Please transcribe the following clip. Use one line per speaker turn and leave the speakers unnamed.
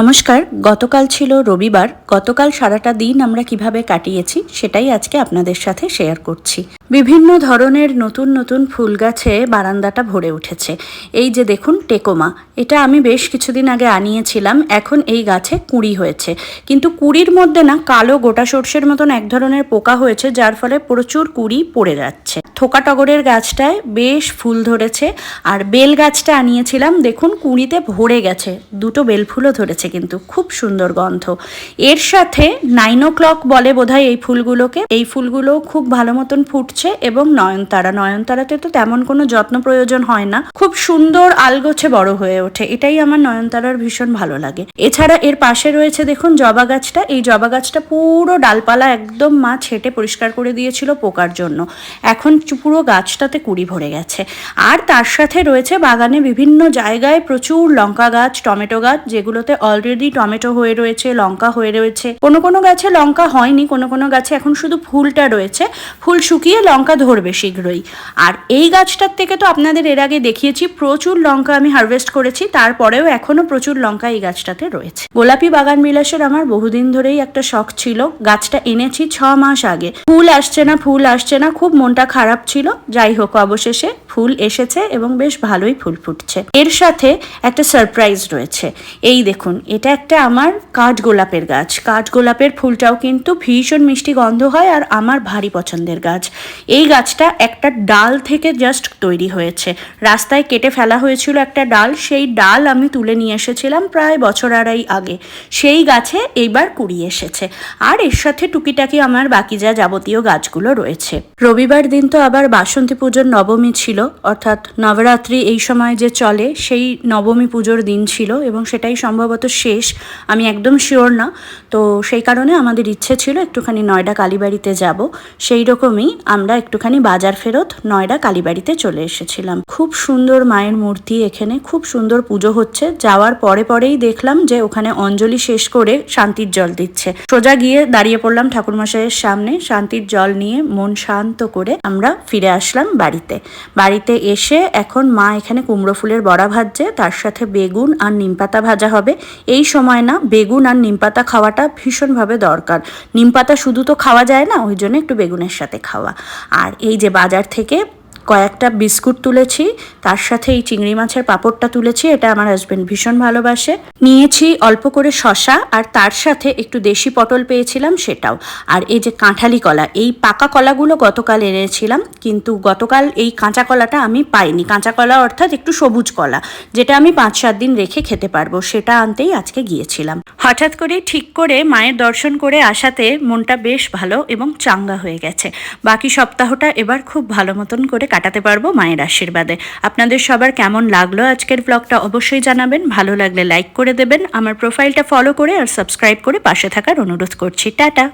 নমস্কার, গতকাল ছিল রবিবার, গতকাল সারাটা দিন আমরা কীভাবে কাটিয়েছি সেটাই আজকে আপনাদের সাথে শেয়ার করছি। বিভিন্ন ধরনের নতুন নতুন ফুল গাছে বারান্দাটা ভরে উঠেছে। এই যে দেখুন, টেকোমা। এটা আমি বেশ কিছুদিন আগে আনিয়েছিলাম, এখন এই গাছে কুড়ি হয়েছে। কিন্তু কুড়ির মধ্যে না কালো গোটা সর্ষের মতন এক ধরনের পোকা হয়েছে, যার ফলে প্রচুর কুড়ি পড়ে যাচ্ছে। থোকা টগরের গাছটায় বেশ ফুল ধরেছে, আর বেল গাছটা আনিয়েছিলাম, দেখুন কুড়িতে ভরে গেছে। দুটো বেল ফুলও ধরেছে কিন্তু, খুব সুন্দর গন্ধ। এর সাথে নাইন ও ক্লক বলে বোধহয় এই ফুলগুলোকে। এই ফুলগুলো খুব ভালো মতন ফুটছে এবং নয়নতারা। নয়নতারাতে তো তেমন কোনো যত্ন প্রয়োজন হয় না। খুব সুন্দর আলগোছে বড় হয়ে ওঠে। এটাই আমার নয়নতারার ভীষণ ভালো লাগে। এছাড়া এর পাশে রয়েছে দেখুন জবা গাছটা। এই জবা গাছটা পুরো ডালপালা একদম মা ছেটে পরিষ্কার করে দিয়েছিল পোকার জন্য। এখন পুরো গাছটাতে কুড়ি ভরে গেছে। আর তার সাথে রয়েছে বাগানে বিভিন্ন জায়গায় প্রচুর লঙ্কা গাছ, টমেটো গাছ, যেগুলোতে অলরেডি টমেটো হয়ে রয়েছে, লঙ্কা হয়ে রয়েছে। কোনো কোনো গাছে লঙ্কা হয়নি, কোনো কোনো গাছে এখন শুধু ফুলটা রয়েছে। ফুল শুকিয়ে লঙ্কা ধরবে শীঘ্রই। আর এই গাছটার থেকে তো আপনাদের এর আগে দেখিয়েছি, প্রচুর লঙ্কা আমি হারভেস্ট করেছি, তারপরেও এখনও প্রচুর লঙ্কা এই গাছটাতে রয়েছে। গোলাপি বাগান বিলাসের আমার বহুদিন ধরেই একটা শখ ছিল, গাছটা এনেছি ছ মাস আগে। ফুল আসছে না, ফুল আসছে না, খুব মনটা খারাপ ছিল। যাই হোক, অবশেষে ফুল এসেছে এবং বেশ ভালোই ফুল ফুটছে। এর সাথে একটা সারপ্রাইজ রয়েছে। এই দেখুন, এটা একটা আমার কাঠ গোলাপের গাছ। কাঠ গোলাপের ফুলটাও কিন্তু ভীষণ মিষ্টি গন্ধ হয় আর আমার ভারী পছন্দের গাছ। এই গাছটা একটা ডাল থেকে জাস্ট তৈরি হয়েছে। রাস্তায় কেটে ফেলা হয়েছিল একটা ডাল। সেই ডাল আমি তুলে নিয়ে এসেছিলাম প্রায় বছর আড়াই আগে। সেই গাছে এইবার কুড়ি এসেছে। আর এর সাথে টুকিটাকি আমার বাকি যা যাবতীয় গাছগুলো রয়েছে। রবিবার দিন তো আবার বাসন্তী পুজোর নবমী ছিল। অর্থাৎ নবরাত্রি এই সময় যে চলে, সেই নবমী পুজোর দিন ছিল এবং সেটাই সম্ভবত শেষ। আমি একদম শিওর না। তো সেই কারণে আমাদের ইচ্ছে ছিল একটুখানি নয়ডা কালীবাড়িতে যাব। সেই রকমই আমরা একটুখানি বাজার ফেরত নয়ডা কালীবাড়িতে চলে এসেছিলাম। খুব সুন্দর মায়ের মূর্তি এখানে, খুব সুন্দর পুজো হচ্ছে। যাওয়ার পরে পরেই দেখলাম যে ওখানে অঞ্জলি শেষ করে শান্তির জল দিচ্ছে। সোজা গিয়ে দাঁড়িয়ে পড়লাম ঠাকুরমশাইয়ের সামনে, শান্তির জল নিয়ে মন শান্ত করে আমরা ফিরে আসলাম বাড়িতে বাড়িতে এসে এখন মা এখানে কুমড়ো ফুলের বড়া ভাজছে, তার সাথে বেগুন আর নিমপাতা ভাজা হবে। এই সময় না, বেগুন আর নিমপাতা খাওয়াটা ভীষণভাবে দরকার। নিমপাতা শুধু তো খাওয়া যায় না, ওই জন্য একটু বেগুনের সাথে খাওয়া। আর এই যে বাজার থেকে কয়েকটা বিস্কুট তুলেছি, তার সাথে এই চিংড়ি মাছের পাঁপড়টা তুলেছি, এটা আমার হাজবেন্ড ভীষণ ভালোবাসে। নিয়েছি অল্প করে শশা, আর তার সাথে একটু দেশি পটল পেয়েছিলাম সেটাও। আর এই যে কাঁঠালি কলা, এই পাকা কলাগুলো গতকাল এনেছিলাম, কিন্তু গতকাল এই কাঁচা কলাটা আমি পাইনি। কাঁচা কলা অর্থাৎ একটু সবুজ কলা, যেটা আমি পাঁচ সাত দিন রেখে খেতে পারব, সেটা আনতেই আজকে গিয়েছিলাম। হঠাৎ করে ঠিক করে মায়ের দর্শন করে আসাতে মনটা বেশ ভালো এবং চাঙ্গা হয়ে গেছে। বাকি সপ্তাহটা এবার খুব ভালো মতন করে কাটাতে পারব মায়ের আশীর্বাদে। আপনাদের সবার কেমন লাগল আজকের ব্লগটা অবশ্যই জানাবেন। ভালো লাগলে লাইক করে দেবেন। আমার প্রোফাইলটা ফলো করে আর সাবস্ক্রাইব করে পাশে থাকার অনুরোধ করছি। টাটা!